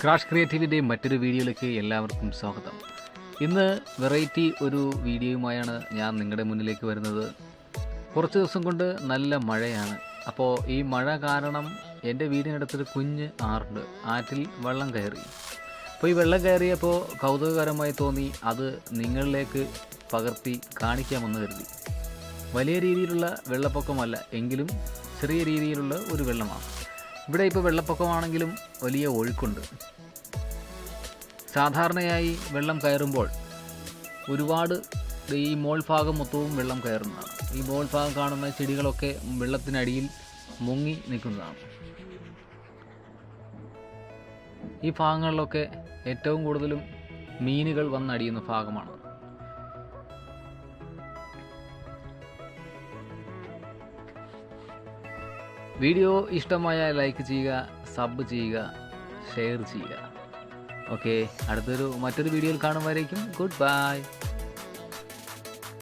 Crash ക്രിയേറ്റീവിന്റെ മറ്റൊരു വീഡിയോയിലേക്ക് എല്ലാവർക്കും സ്വാഗതം. ഇന്ന് വെറൈറ്റി ഒരു വീഡിയോയുമായാണ് ഞാൻ നിങ്ങളുടെ മുന്നിലേക്ക് വരുന്നത്. കുറച്ച് ദിവസം കൊണ്ട് നല്ല മഴയാണ്. അപ്പോൾ ഈ മഴ കാരണം എന്റെ വീടിനടുത്തൊരു കുഞ്ഞ് ആറുണ്ട്. ആറ്റിൽ വെള്ളം കയറി. അപ്പോൾ ഈ വെള്ളം കയറിയപ്പോൾ കൗതുകകരമായി തോന്നി അത് നിങ്ങളിലേക്ക് പകർത്തി കാണിക്കാമെന്ന് കരുതി. വലിയ രീതിയിലുള്ള വെള്ളപ്പൊക്കമല്ല എങ്കിലും ചെറിയ രീതിയിലുള്ള ഒരു വെള്ളമാണ്. ഇവിടെ ഇപ്പോൾ വെള്ളപ്പൊക്കമാണെങ്കിലും വലിയ ഒഴുക്കുണ്ട്. സാധാരണയായി വെള്ളം കയറുമ്പോൾ ഒരുപാട് ഈ മോൾ ഭാഗം മൊത്തവും വെള്ളം കയറുന്നതാണ്. ഈ മോൾ ഭാഗം കാണുന്ന ചെടികളൊക്കെ വെള്ളത്തിനടിയിൽ മുങ്ങി നിൽക്കുന്നതാണ്. ഈ ഭാഗങ്ങളിലൊക്കെ ഏറ്റവും കൂടുതലും മീനുകൾ വന്നടിയുന്ന ഭാഗമാണ്. വീഡിയോ ഇഷ്ടമായ ലൈക്ക് ചെയ്യുക സബ് ചെയ്യുക ഷെയർ ചെയ്യുക. ഓക്കെ അടുത്തൊരു മറ്റൊരു വീഡിയോയിൽ കാണുമ്പോഴേക്കും ഗുഡ് ബൈ.